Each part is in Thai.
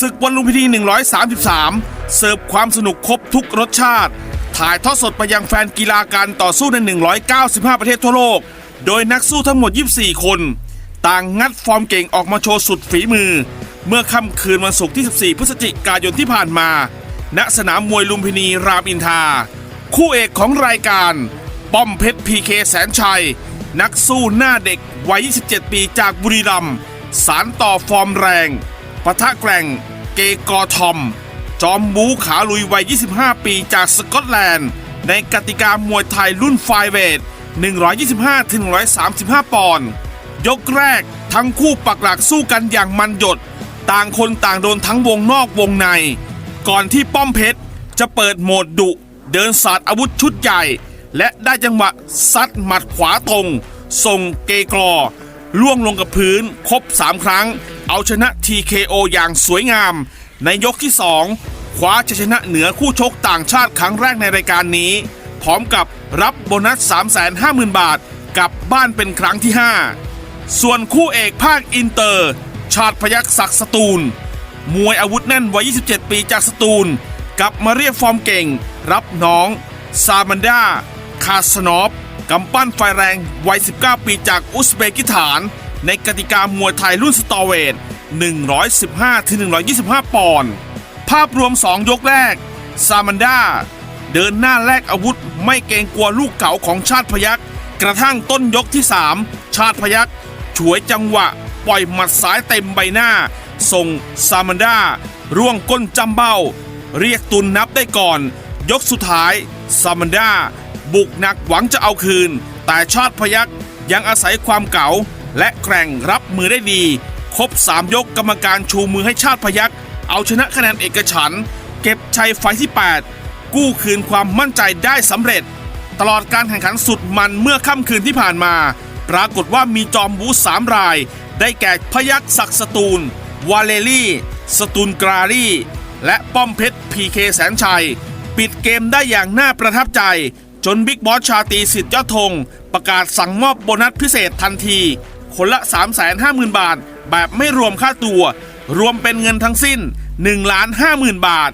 ศึกวันลุมพินี 133 เสิร์ฟความสนุกครบทุกรสชาติ ถ่ายทอดสดไปยังแฟนกีฬาการต่อสู้ใน 195 ประเทศทั่วโลก โดยนักสู้ทั้งหมด 24 คน ต่างงัดฟอร์มเก่งออกมาโชว์สุดฝีมือ เมื่อค่ำคืนวันศุกร์ที่ 14 พฤศจิกายนที่ผ่านมา ณสนามมวยลุมพินีรามอินทา คู่เอกของรายการ ป้อมเพชรพีเคแสนชัย นักสู้หน้าเด็กวัย 27 ปีจากบุรีรัมย์สารต่อฟอร์มแรง ปะทะแกร่งเกกอทอม จอมบูขาลุยวัย 25 ปีจากสกอตแลนด์ ในกติกามวยไทยรุ่นไฟเวท 125-135 ปอนด์ ยกแรกทั้งคู่ปักหลักสู้กันอย่างมันหยด ต่างคนต่างโดนทั้งวงนอกวงใน ก่อนที่ป้อมเพชรจะเปิดโหมดดุ เดินสาดอาวุธชุดใหญ่ และได้จังหวะซัดหมัดขวาตรงส่งเกกรอล่วงลงกับพื้นครบ3ครั้ง เอาชนะ TKO อย่างสวยงาม ในยกที่ 2 คว้าชัยชนะเหนือคู่ชกต่างชาติครั้งแรกในรายการนี้ พร้อมกับรับโบนัส 350,000 บาทกลับบ้านเป็นครั้งที่ 5 ส่วนคู่เอกภาคอินเตอร์ ชาติพยักศักสตูล มวยอาวุธแน่นวัย 27 ปีจากสตูลกลับมาเรียกฟอร์มเก่ง รับน้อง ซามันดาคาสนอฟกำปั้นไฟแรงวัย 19 ปีจากอุซเบกิสถาน ในกติกามวยไทยรุ่นสตอเวท115-125 ปอนด์ ภาพรวม 2 ยกแรก ซามันดา เดินหน้าแลกอาวุธไม่เกรงกลัวลูกเก่าของชาติพยักกระทั่งต้นยกที่ 3 ชาติพยักฉวยจังหวะ ปล่อยหมัดซ้ายเต็มใบหน้า ส่งซามันดา ร่วงก้นจำเบ้า เรียกตุนนับได้ก่อน ยกสุดท้าย ซามันดา บุกหนักหวังจะเอาคืน แต่ชาติพยักยังอาศัยความเก๋า และแกร่งรับมือได้ดี ครบ 3 ยกกรรมการชูมือให้ชาติพยักเอาชนะคะแนนเอกฉัน เก็บชัยไฟที่ 8 กู้คืนความมั่นใจได้สำเร็จ ตลอดการแข่งขันสุดมันเมื่อค่ำคืนที่ผ่านมา ปรากฏว่ามีจอมบูสามราย ได้แก่พยักศักสตูล วาเลลี่ สตูลกราลี่ และป้อมเพชรพีเคแสนชัย ปิดเกมได้อย่างน่าประทับใจจนบิ๊กบอสชาตีสิทธิ์ยอดธงประกาศสั่งมอบโบนัสพิเศษทันที คนละ 350,000 บาท แบบไม่รวมค่าตัว รวมเป็นเงินทั้งสิ้น1ล้าน50,000 บาท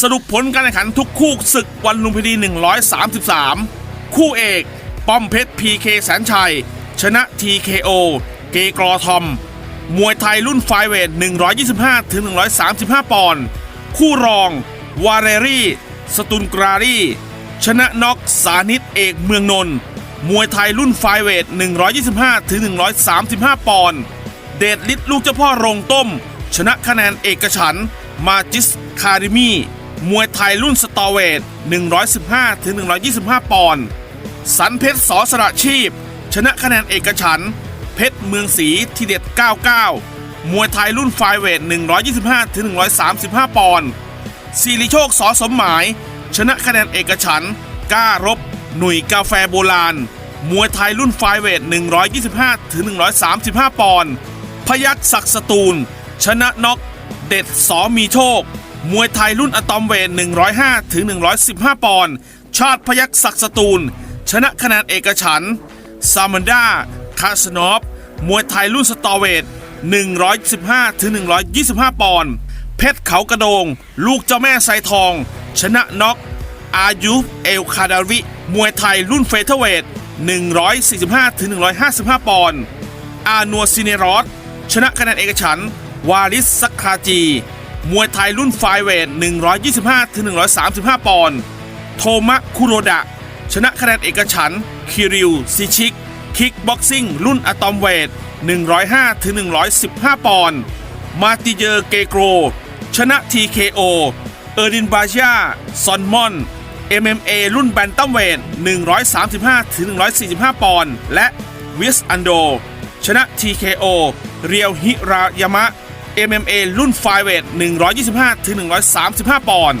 สรุปผลการแข่งขันทุกคู่ศึกวันลุมพินี 133 คู่เอก ป้อมเพชรพีเคแสนชัย ชนะ TKO เกกรอทอม มวยไทยรุ่นไฟเวท 125 ถึง 135 ปอนด์ คู่รอง วาเรรี่ สตุนกรารีชนะน็อกสานิตเอกเมืองนนท์ มวยไทยรุ่นไฟเวท 125 ถึง 135 ปอนด์ เดชฤทธิ์ลูกเจ้าพ่อโรงต้ม ชนะคะแนนเอกฉัน มาจิสคาริมี มวยไทยรุ่นสตอเวท 115 ถึง 125 ปอนด์ สันเพชรสอสระชีพ ชนะคะแนนเอกฉัน เพชรเมืองศรีทีเด็ด 99 มวยไทยรุ่นไฟเวท 125 ถึง 135 ปอนด์สิริโชคสอสมหมาย ชนะคะแนนเอกฉันกล้ารบ หนุ่ยกาแฟโบราณ มวยไทยรุ่นไฟเวท 125 ถึง 135 ปอนด์ พยัคฆ์ศักสตูล ชนะน็อก เด็ดสอมีโชค มวยไทยรุ่นอะตอมเวท 105 ถึง 115 ปอนด์ ชาติพยัคฆ์ศักสตูล ชนะคะแนนเอกฉันซามันดาคาสนอฟ มวยไทยรุ่นสตอเวท 115 ถึง 125 ปอนด์ เพชรเขากระโดง ลูกเจ้าแม่ไซทอง ชนะน็อกอายุเอลคาดาริ มวยไทยรุ่นเฟเธอร์เวท 145-155 ปอนด์ อานัวซิเนรอสชนะคะแนนเอกฉันท์วาริสสักคาจี มวยไทยรุ่นไฟเวท 125-135 ปอนด์ โทมะคุโรดะ ชนะคะแนนเอกฉันท์คิริวซิชิก คิกบ็อกซิ่ง รุ่นอะตอมเวท 105-115 ปอนด์ มาติเยอร์เกโกร ชนะ TKO เออร์ดินบาชาซอนมอน MMA รุ่นแบนตัมเวท135-145 ปอนด์ และวิสอันโด ชนะ TKO เรียวฮิรายามะ MMA รุ่นไฟเวท125-135 ปอนด์